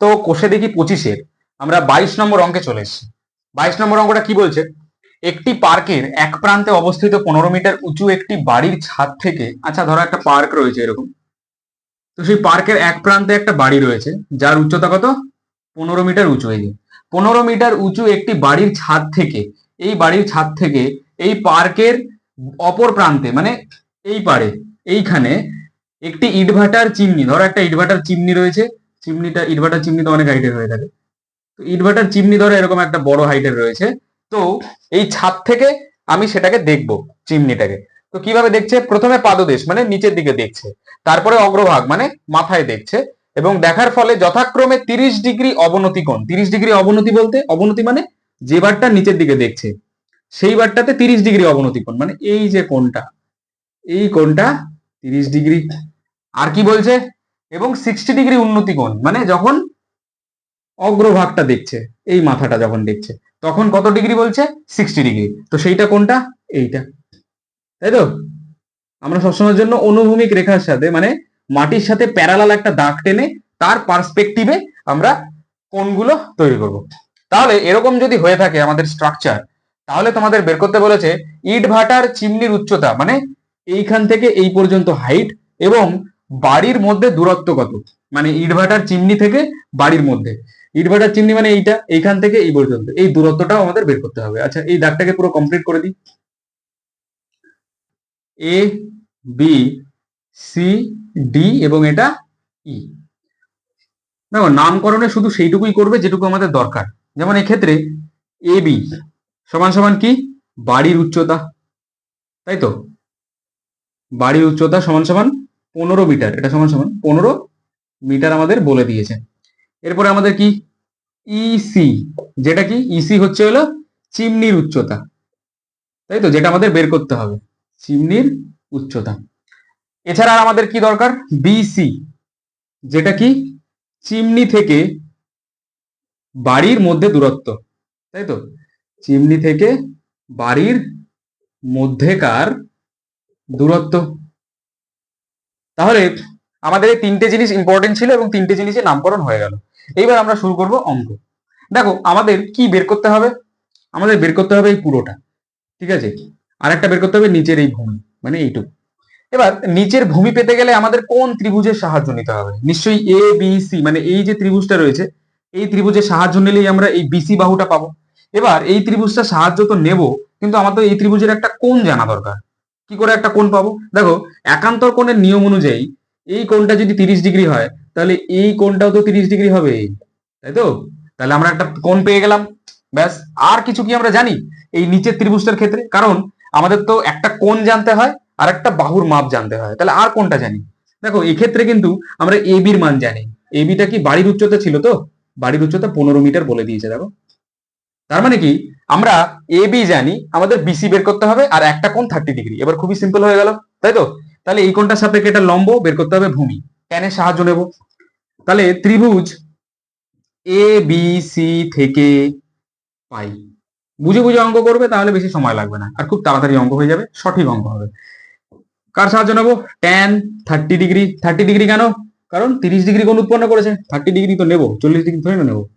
তো কোষে দেখি পঁচিশের, আমরা বাইশ নম্বর অঙ্কে চলে এসেছি। বাইশ নম্বর অঙ্কটা কি বলছে? একটি পার্কের এক প্রান্তে অবস্থিত পনেরো মিটার উঁচু একটি বাড়ির ছাদ থেকে আচ্ছা ধরো একটা পার্ক রয়েছে এরকম। তো সেই পার্কের এক প্রান্তে একটা বাড়ি রয়েছে, যার উচ্চতা কত? পনেরো মিটার উঁচু এই যে। পনেরো মিটার উঁচু একটি বাড়ির ছাদ থেকে, এই বাড়ির ছাদ থেকে এই পার্কের অপর প্রান্তে মানে এই পারে, এইখানে একটি ইটভাটার চিমনি, ধরো একটা ইটভাটার চিমনি রয়েছে চিমনিটা, ইটভাটার চিমনি তো অনেক হাইটের হয়ে থাকে। তো ইটভাটার চিমনি ধরো এরকম একটা বড় হাইটের রয়েছে। তো এই ছাদ থেকে আমি সেটাকে দেখব, চিমনিটাকে। তো কীভাবে দেখছে? প্রথমে পাদদেশ মানে নিচের দিকে দেখছে। তারপরে অগ্রভাগ মানে মাথায় দেখছে। এবং দেখার ফলে যথাক্রমে তিরিশ ডিগ্রি অবনতি কোণ, তিরিশ ডিগ্রি অবনতি বলতে, অবনতি মানে যে বারটা নিচের দিকে দেখছে, সেই বারটাতে তিরিশ ডিগ্রি অবনতি কোণ মানে এই যে কোণটা, এই কোণটা তিরিশ ডিগ্রি। আর কি বলছে? এবং সিক্সটি ডিগ্রি উন্নতি কোণ মানে যখন অগ্রভাগটা দেখছে, এই মাথাটা যখন দেখছে, তখন কত ডিগ্রি বলছে? সিক্সটি ডিগ্রি তো সেইটা কোনটা এইটা। তাই তো? আমরা সবসময়ের জন্য অনুভূমিক রেখার সাথে মানে মাটির সাথে প্যারালাল একটা দাগ টেনে তার পার্সপেক্টিভে আমরা কোনগুলো তৈরি করব। তাহলে এরকম যদি হয়ে থাকে আমাদের স্ট্রাকচার তাহলে তোমাদের বের করতে বলেছে ইট ভাটার চিমনির উচ্চতা মানে এইখান থেকে এই পর্যন্ত হাইট এবং বাড়ির মধ্যে দূরত্ব কত? মানে ইটভাটার চিমনি থেকে বাড়ির মধ্যে। ইটভাটার চিমনি মানে এইটা, এইখান থেকে এই পর্যন্ত। এই দূরত্বটাও আমাদের বের করতে হবে। আচ্ছা এই দাগটাকে পুরো কমপ্লিট করে দিই। এ বি সি ডি এবং এটা ই দেখো, নামকরণে শুধু সেইটুকুই করবে যেটুকু আমাদের দরকার। যেমন এক্ষেত্রে এ বি সমান সমান কি? বাড়ির উচ্চতা। তাই তো? বাড়ির উচ্চতা সমান সমান পনেরো মিটার, এটা সমান সমান পনেরো মিটার আমাদের বলে দিয়েছে। এরপরে আমাদের কি? ইসি যেটা কি? ইসি হচ্ছে হলো চিমনির উচ্চতা। তাই তো? যেটা আমাদের বের করতে হবে, চিমনির উচ্চতা। এছাড়া আমাদের কি দরকার? বিসি যেটা কি? চিমনি থেকে বাড়ির মধ্যে দূরত্ব। তাই তো? চিমনি থেকে বাড়ির মধ্যেকার দূরত্ব। তাহলে আমাদের এই তিনটে জিনিস ইম্পর্টেন্ট ছিল এবং তিনটে জিনিসের নামকরণ হয়ে গেল। এইবার আমরা শুরু করব অঙ্ক। দেখো, আমাদের কি বের করতে হবে? আমাদের বের করতে হবে এই পুরোটা, ঠিক আছে? আর একটা বের করতে হবে নিচের এই ভূমি মানে এইটুকু। এবার নিচের ভূমি পেতে গেলে আমাদের কোন ত্রিভুজের সাহায্য নিতে হবে? নিশ্চয়ই এ বি সি মানে এই যে ত্রিভুজটা রয়েছে, এই ত্রিভুজের সাহায্য নিলেই আমরা এই বিসি বাহুটা পাবো। এবার এই ত্রিভুজটা সাহায্য তো নেব, কিন্তু আমাদের এই ত্রিভুজের একটা কোণ জানা দরকার। কি করে একটা কোণ পাবো? দেখো, একান্তর কোণের নিয়ম অনুযায়ী এই কোণটা যদি তিরিশ ডিগ্রি হয়, তাহলে এই কোণটাও তো তিরিশ ডিগ্রি হবে, তাই তো? তাহলে আমরা একটা কোণ পেয়ে গেলাম, ব্যাস। আর কিছু কি আমরা জানি এই নিচের ত্রিভুজটার ক্ষেত্রে? কারণ আমাদের তো একটা কোণ জানতে হয়, আর একটা বাহুর মাপ জানতে হয়। তাহলে আর কোনটা জানি। দেখো, এক্ষেত্রে কিন্তু আমরা এ বির মান জানি। এ বিটা কি বাড়ির উচ্চতা ছিল তো? বাড়ির উচ্চতা পনেরো মিটার বলে দিয়েছে, দেখো। তার মানে কি? আমরা এ বি জানি, আমাদের বিসি বের করতে হবে, আর একটা কোণ থার্টি ডিগ্রি এবার খুবই সিম্পল হয়ে গেল, তাই তো? তাহলে এই কোণটার সাপেক্ষে এটা লম্ব বের করতে হবে ভূমি। ট্যানের সাহায্য নেব। তাহলে ত্রিভুজ এ বি সি থেকে পাই। বুঝে বুঝে অঙ্ক করবে, তাহলে বেশি সময় লাগবে না। আর খুব তাড়াতাড়ি অঙ্ক হয়ে যাবে, সঠিক অঙ্ক হবে। কার সাহায্য নেব? Tan thirty degree thirty degree কেন? কারণ তিরিশ ডিগ্রি কোণ উৎপন্ন করেছে। থার্টি ডিগ্রি তো নেব, চল্লিশ ডিগ্রি ধরে নেব।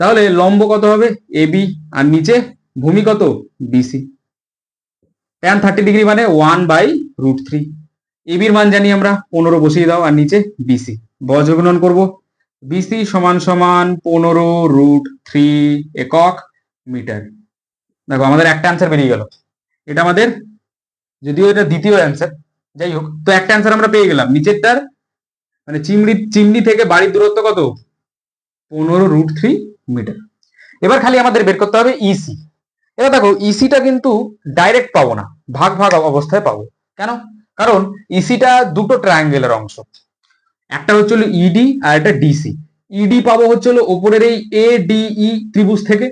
তাহলে লম্ব কত হবে? এ বি আর নিচে ভূমি কত? বিসি ট্যান থার্টি ডিগ্রি মানে ওয়ান বাই রুট থ্রি এবির মান জানি আমরা, পনেরো বসিয়ে দাও, আর নিচে বিসি বজ্রগুণন করব। বিসি সমান সমান পনেরো রুট থ্রি একক মিটার দেখো, আমাদের একটা অ্যান্সার বেরিয়ে গেল। এটা আমাদের, যদিও এটা দ্বিতীয় অ্যান্সার যাই হোক, তো একটা অ্যান্সার আমরা পেয়ে গেলাম। নিচেরটার মানে চিমড়ি, চিমনি থেকে বাড়ির দূরত্ব কত? পনেরো রুট থ্রি মিটার। এবার খালি আমাদের বের করতে হবে ইসি এবার দেখো ইসিটা কিন্তু ডাইরেক্ট পাবো না, ভাগ ভাগ অবস্থায় পাবো। কেন? কারণ ইসিটা দুটো ট্রায়াঙ্গেলের অংশ। একটা হচ্ছে হলো ইডি আর একটা ডিসি ইডি পাবো হচ্ছে হলো ওপরের এই এ ডিই ত্রিভুজ থেকে,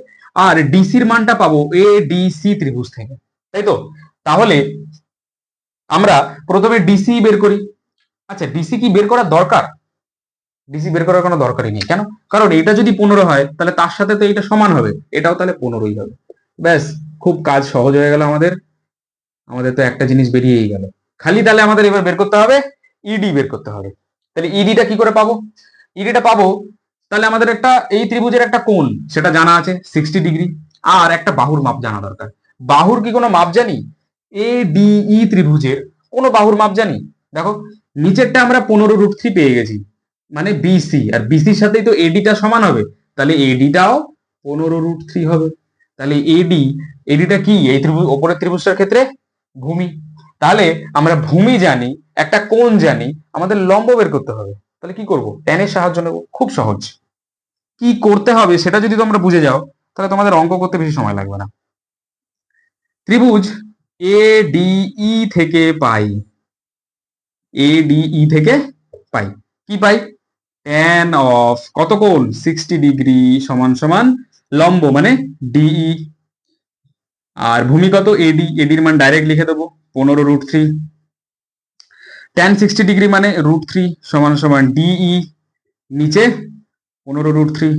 আর ডিসির মানটা পাবো এ ডিসি ত্রিভুজ থেকে। তাই তো? তাহলে আমরা প্রথমে ডিসি বের করি। আচ্ছা ডিসি কি বের করার দরকার? ডিসি বের করার কোনো দরকারই নেই। কেন? কারণ এটা যদি পনেরো হয়, তাহলে তার সাথে তো এটা সমান হবে। এটাও তাহলে পনেরোই হবে। ব্যাস, খুব কাজ সহজ হয়ে গেল আমাদের। আমাদের তো একটা জিনিস বেরিয়েই গেল। খালি তাহলে আমাদের এবার বের করতে হবে ইডি বের করতে হবে। তাহলে ইডিটা কি করে পাবো? ইডিটা পাবো, তাহলে আমাদের একটা এই ত্রিভুজের একটা কোণ, সেটা জানা আছে সিক্সটি ডিগ্রি আর একটা বাহুর মাপ জানা দরকার। বাহুর কি কোনো মাপ জানি? এ ডি ই ত্রিভুজের কোনো বাহুর মাপ জানি? দেখো, নিচেরটা আমরা পনেরো রুট থ্রি পেয়ে গেছি। মানে বিসি আর বিসির সাথেই তো এডিটা সমান হবে। তাহলে এডিটাও পনেরো রুট থ্রি হবে। তাহলে এডি এডিটা কি? এই ত্রিভুজ, ওপরের ত্রিভুজটার ক্ষেত্রে ভূমি। তাহলে আমরা ভূমি জানি, একটা কোণ জানি, আমাদের লম্ব বের করতে হবে। তাহলে কি করব? ট্যানের সাহায্য নেব। খুব সহজ। কি করতে হবে সেটা যদি তোমরা বুঝে যাও, তাহলে তোমাদের অঙ্ক করতে বেশি সময় লাগবে না। ত্রিভুজ এ ডি ই থেকে পাই। এ ডি ই থেকে পাই। কি পাই? ট্যান অফ কত কোণ? সিক্সটি ডিগ্রি সমান সমান লম্ব মানে ডিই আর ভূমি কত? এডি এডির মান ডাইরেক্ট লিখে দেবো, পনেরো root three tan sixty degree মানে রুট থ্রি সমান সমান ডিই নিচে পনেরো রুট থ্রি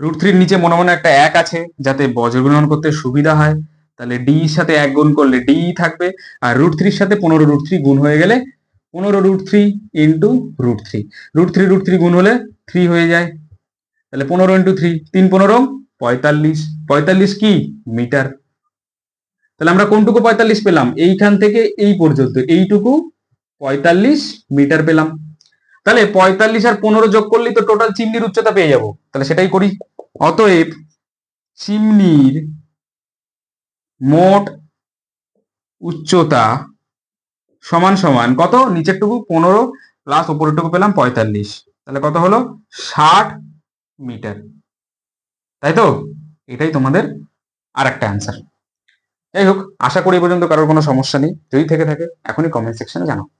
রুট থ্রির নিচে মনে মনে একটা এক আছে, যাতে বজ্রগুণন করতে সুবিধা হয়। তাহলে ডি সাথে এক গুণ করলে ডি থাকবে, আর রুট থ্রির সাথে পনেরো রুট থ্রি গুণ হয়ে গেলে পনেরো root three into root three root three root three গুণ হলে থ্রি হয়ে যায়। তাহলে পনেরো ইন্টু থ্রি তিন পনেরো, পঁয়তাল্লিশ। পঁয়তাল্লিশ কি? মিটার। তাহলে আমরা কোনটুকু পঁয়তাল্লিশ পেলাম? এইখান থেকে এই পর্যন্ত। এইটুকু পঁয়তাল্লিশ মিটার পেলাম। তাহলে পঁয়তাল্লিশ আর পনেরো যোগ করলেই তো টোটাল চিমনির উচ্চতা পেয়ে যাব। তাহলে সেটাই করি। অতএব চিমনির মোট উচ্চতা সমান সমান কত? নিচেরটুকু পনেরো প্লাস ওপরেরটুকু পেলাম পঁয়তাল্লিশ। তাহলে কত হলো? ষাট মিটার। তাই তো? এটাই তোমাদের আর একটা অ্যান্সার যাই হোক, আশা করি পর্যন্ত কারোর কোনো সমস্যা নেই। যদি থেকে থাকে, এখনই কমেন্ট সেকশনে জানাও।